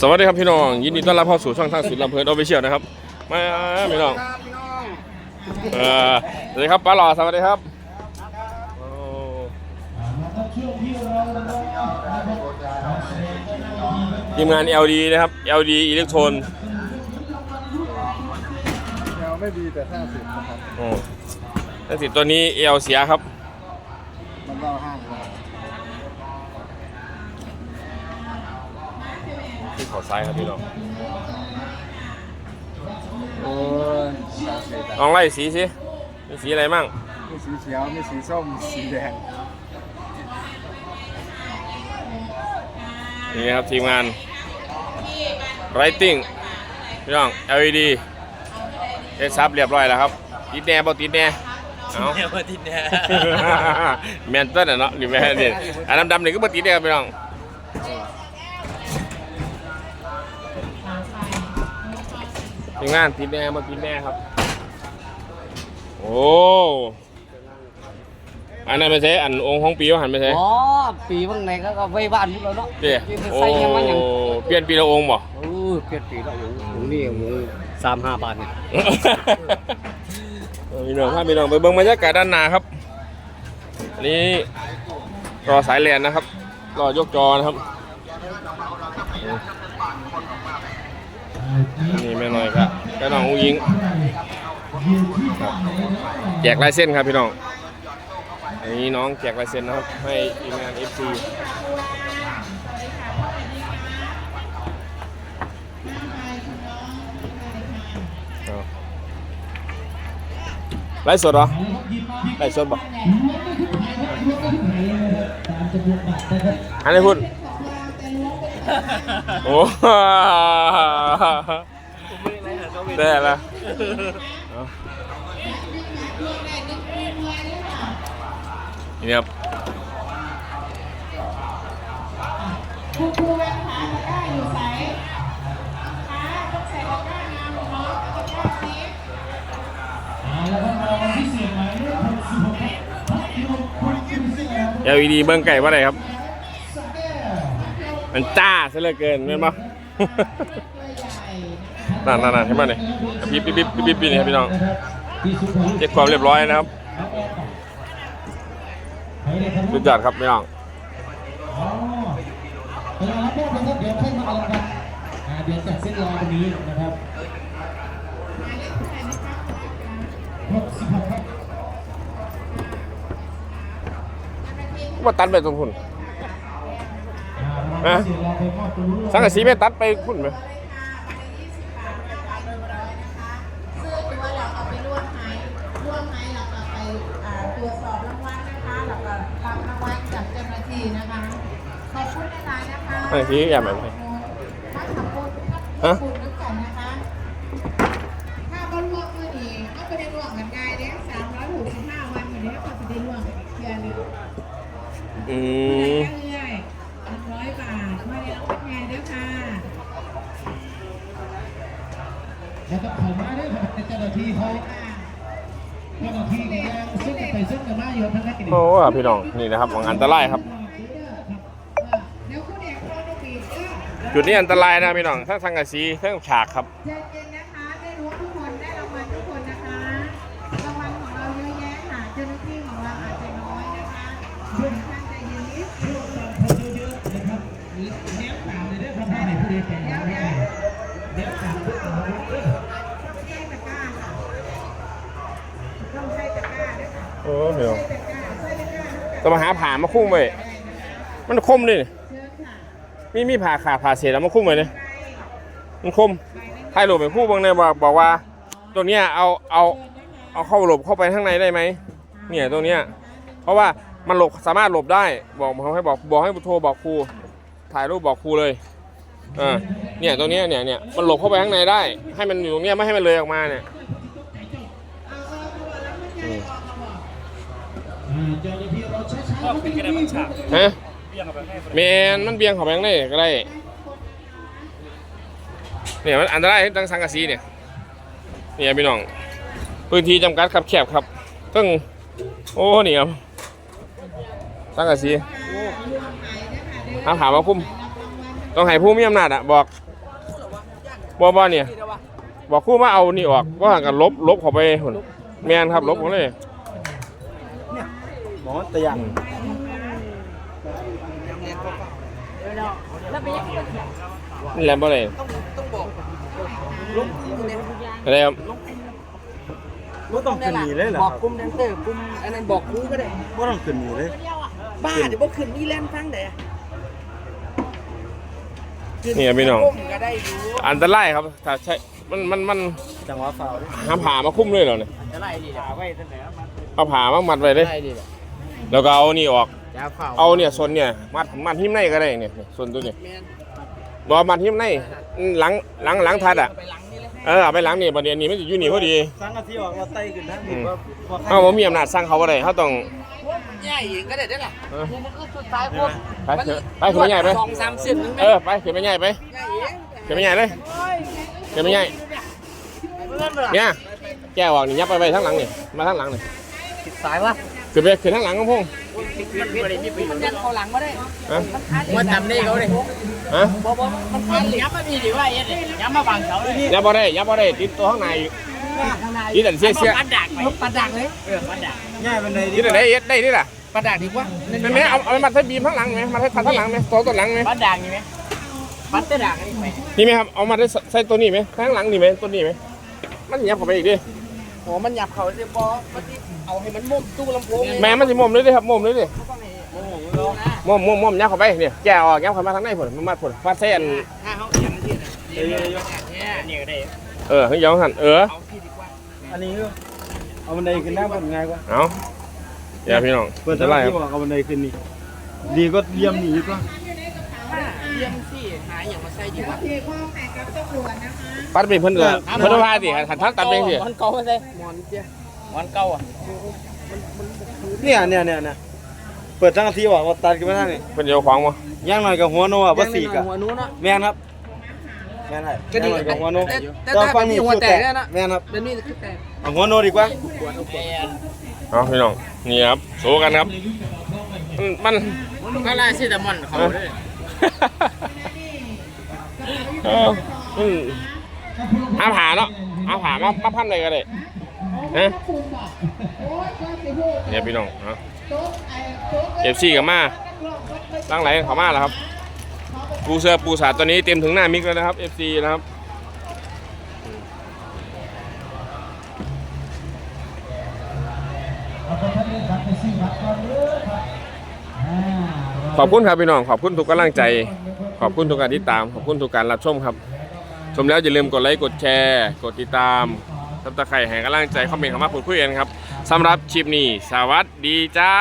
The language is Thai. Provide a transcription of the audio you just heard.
สวัสดีครับพี่น้อง ยินดีต้อนรับเข้าสู่ช่องทางสุดลำเพลินออฟฟิเชียลนะครับมาพี่น้องเออสวัสดีครับป้าหล่อสวัสดีครับทีมงาน LD นะครับ LD อิเล็กโทรนแนไม่ดีแต่ห้าสิบนะครับโอ้แต่สิตัวนี้เอลเสียครับมันเล่าห้า ขอซ้ายครับพี่น้องโอ้ยห้าสิบลองไล่สีสิมีสีอะไรมั่งมีสีเขียวมีสีส้มมีสีแดงนี่ครับทีมงาน Writing พี่น้อง LED เซ็ตซับเรียบร้อยแล้วครับติดแน่บ่ติดแน่เอาเนี่ยมาติดแน่แมนเต้นอะเนาะนี่แม่นนี่อันดำๆนี่ก็บ่ติดแน่ครับพี่น้อง มงานติดแน่บ่ติดแน่ครับ โอ้อันนั้นไม่ใช่อันองค์ของปีว่าหันไม่ใช่อ๋อปีบางไหนก็ก็ไว้บ้านพวกเราเนาะเด้ปีมันโอ้ใส่ยังมันยังเปลี่ยนปีละองค์บ่โอ้เปลี่ยนปีแล้วโอ้โหนี่โอ้โหสามห้าบาทเนี่ยเออพี่น้องครับพี่น้องไปเบิ่งบรรยากาศด้านหน้าครับ อันนี้รอสายแลนนะครับ รอยกจอนะครับ นี่แม่น้อยครับแม่น้องอุ้งยิงแจกลายเส้นครับพี่น้องอันนี้น้องแจกลายเส้นนะครับ ให้ทีมงาน FC เอาไลฟ์สดเหรอไลฟ์สดบอกอันนี้พูด โอ้ได้ละเอานี่ครับคุณครูแวนขาตะกร้าอยู่ใสขาต้องใส่ตะกร้างามของน้องตะกร้านี้เอลอีดีเบิ้งไก่ว่าไรครับ มันจ้าซะเหลือเกินเห็นปะนั่นนั่นนั่นเห็นปะเนี่ยปิ๊บปิ๊บปิ๊บปิ๊บปิ๊บนี่ครับพี่น้องเช็คความเรียบร้อยนะครับสุดยอดครับพี่น้องเวลารับมอบนะครับเดี๋ยวค่อยมาเอาครับอ่าเดี๋ยวจัดเส้นรอตรงนี้นะครับหกสิบหกครับว่าตัดไปตรงคุณ อ่าฮะเสียรอไปมอบตรงนู้นสังกะสีไม่ตัดไปคุณไหมซื้อตัวเราเอาไปร่วมไห้ร่วมไห้เราก็ไปอ่าตรวจสอบรางวัลนะคะเราก็รับรางวัลจากเจ้าหน้าที่นะคะขอบคุณหลายๆนะคะสังกะสีแอบไหมถ้าขอบคุณถ้าขอบคุณน้ำกันนะคะถ้าบนร่วมมือนี้เอาไปได้ร่วมกันง่ายเด้สามร้อยหกสิบห้าวันวันนี้ก็จะได้ร่วมกันอีกเทื่อหนึงอืเรื่ม อยๆหนึ่งร้อยบาทมาเรียนรับงานด้วยค่ะ แล้วก็ผ่านมาด้วยครับเจ้าหน้าที่เขาเจ้าหน้าที่ก็ยังซึ่งกันไปซึ่งกันมาอยู่ทั้งนั้นนี่โอ้พี่น้องนี่นะครับของอันตรายครับเดี๋ยวคุณเอกรอดูปีกเด้อจุดนี้อันตรายนะพี่น้องทั้งสังกะสีทั้งฉากครับเย็นๆนะคะได้รู้ทุกคนได้รางวัลทุกคนนะคะรางวัลของเราเยอะแยะค่ะเจ้าหน้าที่ของเราอาจจะน้อยนะคะท่านใจเย็นนิด ร่วมกันคนเยอะๆนะครับแนวตามเลยด้วยครับให้ในผู้ใดแต่งงานไม่ได้แนวตามทุกคนเออ ต้องใช้ตะกร้าค่ะต้องใช้ตะกร้า ด้อ้พี่น้องใช้ตะกร้าใช้ตะกร้าด้วจะมาหาผ่ามาคุ้มไว้มันคมเลยมีมีผ่าขาดผ่าเศษแล้วมาคุ้มไว้เลยมันคมถ่ายรูปไปคู่บางเนี่ยบอกบอกว่า ตัวเนี้ยเอาเอาเอาเข้าหลบเข้าไปข้างในได้ไหมเนี่ยตัวเนี้ยเพราะว่ามันหลบสามารถหลบได้บอกเขาให้บอกบอกให้โทรบอกครูถ่ายรูปบอกครูเลยอ่าเนี่ยตัวเนี้ยเนี่ยเนี่ยมันหลบเข้าไปข้างในได้ ให้มันอยู่ตรงเนี้ยไม่ให้มันเลยออกมาเนี่ยอืม อ่าเจ้าหน้าที่เราช้าๆไม่ได้รีบครับ ฮะแมนมันเบียงเข้าไปข้างในก็ได้เนี่ยมันอันตรายตั้งสังกะสีเนี่ยเนี่ยพี่น้องพื้นที่จำกัดครับแคบครับต้องโอ้นี่ครับสังกะสีรวมหายนะคะเดี๋ยวเอาถามาคุ้มต้องให้ผู้มีอำนาจอะบอกบ่บ่เนี่ยบอกครู่มาเอานี่ออกว่ากันลบลบเข้าไปหุ่นแมนครับลบเขาเลย หมอตะยังนี่แหละบ่เลยอะไรครับบ่ต้องขึ้นหนีเลยเหรอบอกกลุ่มแดนเซอร์กลุ่มอันนั้นบอกครูก็ได้บ่ต้องขึ้นหนีเลย บ้าเดี๋ยวบ่ขึ้นนี่แล่นฟังได้นี่ครับพี่น้องกลุ่มก็ได้อยู่อันตรายครับถ้าใช่มันมันมันจังหวะฟาวล์หาผ่ามาคุ้มเลยเหรอเนี่ยจะไล่ดีจ้ะไว้ตั้งแต่มาเอาผ่ามามัดไว้เลยไล่ดีจ้ะ แล้วก็เอานี่ออกจ้าเฝ้าเอาเนี่ยส่วนเนี่ยมัดมัดหิ้มในก็ได้เนี่ยส่วนตัวเนี่ยแม่นบอมัดหิ้มในหลังหลังหลังทัดอะไปหลังนี่เลยเออเอาไปหลังนี่ประเดี๋ยวนี้มันจะอยู่นี่พอดีสังกะที่ออกเราไต่ขึ้นทางนี้ว่าพอเอาผมมีอำนาจสั่งเขาบ่ได้เขาต้องใหญ่เองก็ได้ได้ล่ะเออเนี่ยมันก็สุดท้ายพวกไปเถอะไปขึ้นไปใหญ่ไปสองสามเส้นนึงเออไปขึ้นไปใหญ่ไปใหญ่เองขึ้นไปใหญ่เลยขึ้นไปใหญ่เพื่อนบ่ล่ะเนี่ยแก้วออกนี่ยับไปไปทั้งหลังนี่มาทั้งหลังนี่ ติดสายวะขึ้นไปขึ้นทั้งหลังของพงมันบ่ได้มีประโยชน์มันยัดเข้าหลังบ่ได้ฮะมันจำนี่เขาดิฮะบ่บ่มันพันเหลี่ยมมาดีดีว่าเอ็ดดิย้ำมาบังเขาเลยยับบ่ได้ยับบ่ได้ติดตัวข้างในอยู่นี่แต่เสียเสียปัดดักไหมปัดดักเลยเออปัดดักง่ายมันเลยติดอะไรเอ็ดได้นี่ล่ะปัดดักดีกว่าแม่แม่เอาเอามาใส่บีมข้างหลังไหมมาใส่คันข้างหลังไหมตัวตัวหลังไหมปัดดักนี่ไหมปัดแต่ดักนี่ไหมนี่ไหมครับเอามาได้ใส่ตัวนี้ไหมข้างหลังนี่ไหมตัวนี้ไหมมันยับเข้าไปอีกดิ โหมันหยับเขาสิบอมันสิเอาให้มันมุมตู้ลำโพงแม่มันสิมุมเลยดิครับมุมเลยดิเขาต้องให้โอ้โหเรานะมุมมุมมุมยับเข้าไปเนี่ยแก้วออกยับเข้ามาทางในผลมันมาผลฟาดเส้นถ้าเขาเอียงที่เดี๋ยวเนี่ยเนี่ยก็ได้เออเฮ้ยยองหันเออเอาที่ดีกว่าอันนี้คือเอาบันไดขึ้นได้มันง่ายกว่าเอาอย่าพี่น้องเปิดจะทางไล่คที่รับบอกเอาบันไดขึ้นนี่ดีก็เยี่ยมหนีกว่าเยี่ยมสิ หาอย่างมาใส่ดีกว่าเทข้อแข่งกับตำรวจนะคะปัดเป็นเพิ่นเออเพิ่นว่าสิหันทักตัดเป็นสิมันเก่าใส่หมอนเจ้าหมอนเก่าอะเนี่ยเนี่ยเนี่ยเนี่ยเปิดทางที่บอกว่าตัดขึ้นมาทางนี้เพิ่นเดี๋ยวของบ่ย่างหน่อยกับหัวโนอะบ่สีกะหัวนู้นเนาะแม่นครับแม่นให้ก็ดีย่างหน่อยกับหัวโนแต่แต่ก็แต่ฟังนี่หัวแตกแล้วนะแม่นครับเดี๋ยวนี้คือแตกเอาหัวโนดีกว่าเอาพี่น้องนี่ครับโซกันครับ มันมันก็ไล่ซิตามอนเขาด้วย เอออืมเอาผ่าเนาะเอาผ่ามามาพันเลยก็ได้นะเนี่ยพี่น้องเนาะเอฟซีกับมาตั้งไหลเขามาแล้วครับ ปูเสือปูสาตัวนี้เต็มถึงหน้ามิกแล้วนะครับเอฟซีนะครับ ขอบคุณครับพี่น้องขอบคุณทุกกำลังใจ ขอบคุณทุกการติดตาม ขอบคุณทุกการรับชมครับ ชมแล้วอย่าลืมกดไลค์กดแชร์ กดติดตามทับตะไคร่แห่งกำลังใจคอมเมนต์เข้ามาพูดคุยกันครับสำหรับคลิปนี้สวัสดีจ้า